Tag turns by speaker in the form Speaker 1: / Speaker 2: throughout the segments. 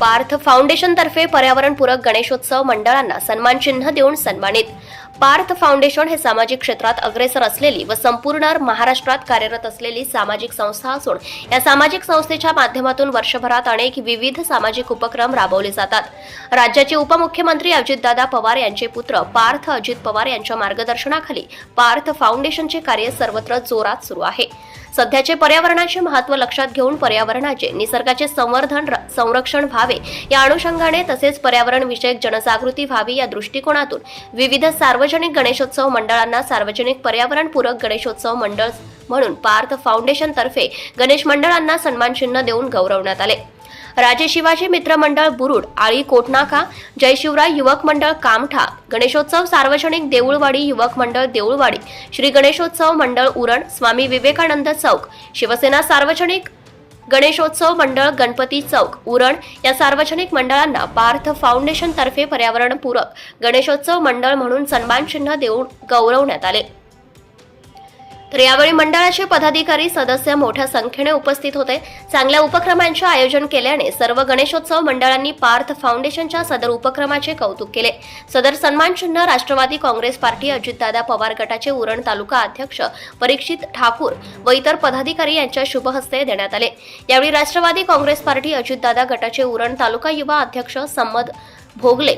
Speaker 1: पार्थ फाउंडेशनतर्फे पर्यावरणपूरक गणेशोत्सव मंडळांना सन्मान चिन्ह देऊन सन्मानित. पार्थ फाउंडेशन हे सामाजिक क्षेत्रात अग्रेसर असलेली व संपूर्ण महाराष्ट्रात कार्यरत असलेली सामाजिक संस्था असून या सामाजिक संस्थेच्या माध्यमातून वर्षभरात अनेक विविध सामाजिक उपक्रम राबवले जातात. राज्याचे उपमुख्यमंत्री अजितदादा पवार यांचे पुत्र पार्थ अजित पवार यांच्या मार्गदर्शनाखाली पार्थ फाउंडेशनचे कार्य सर्वत्र जोरात सुरू आहे. सध्याचे पर्यावरणाचे महत्त्व लक्षात घेऊन पर्यावरणाचे निसर्गाचे संवर्धन र- संरक्षण व्हावे या अनुषंगाने तसेच पर्यावरण विषयक जनजागृती व्हावी या दृष्टिकोनातून विविध सार्वजनिक गणेशोत्सव मंडळांना सार्वजनिक पर्यावरणपूरक गणेशोत्सव मंडळ म्हणून पार्थ फाउंडेशनतर्फे गणेश मंडळांना सन्मान चिन्ह देऊन गौरवण्यात आले. राजे शिवाजी मित्र मंडळ बुरुड आळी कोटनाका जय शिवराय युवक मंडळ कामठा गणेशोत्सव सार्वजनिक देऊळवाडी युवक मंडळ देऊळवाडी श्री गणेशोत्सव मंडळ उरण स्वामी विवेकानंद चौक शिवसेना सार्वजनिक गणेशोत्सव मंडळ गणपती चौक उरण या सार्वजनिक मंडळांना पार्थ फाउंडेशन तर्फे पर्यावरणपूरक गणेशोत्सव मंडळ म्हणून सन्मान चिन्ह देऊन गौरवण्यात आले. तर यावेळी मंडळाचे पदाधिकारी सदस्य मोठ्या संख्येने उपस्थित होते. चांगल्या उपक्रमांचे आयोजन केल्याने सर्व गणेशोत्सव मंडळांनी पार्थ फाउंडेशनच्या सदर उपक्रमाचे कौतुक केले. सदर सन्मान चिन्ह राष्ट्रवादी काँग्रेस पार्टी अजितदादा पवार गटाचे उरण तालुका अध्यक्ष परीक्षित ठाकूर व इतर पदाधिकारी यांच्या शुभहस्ते देण्यात आले. यावेळी राष्ट्रवादी काँग्रेस पार्टी अजितदादा गटाचे उरण तालुका युवा अध्यक्ष संमत भोगले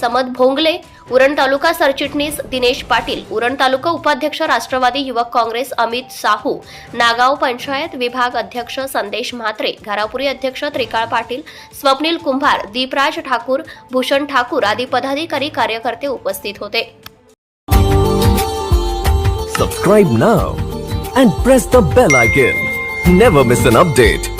Speaker 1: समद भोंगले उरण तालुका सरचिटणीस दिनेश पाटील उरण तालुका उपाध्यक्ष राष्ट्रवादी युवक काँग्रेस अमित साहू नागाव पंचायत विभाग अध्यक्ष संदेश म्हात्रे घारापुरी अध्यक्ष त्रिकाळ पाटील स्वप्नील कुंभार दीपराज ठाकूर भूषण ठाकूर आदी पदाधिकारी कार्यकर्ते उपस्थित होते
Speaker 2: Subscribe now and press the bell icon. Never miss an update.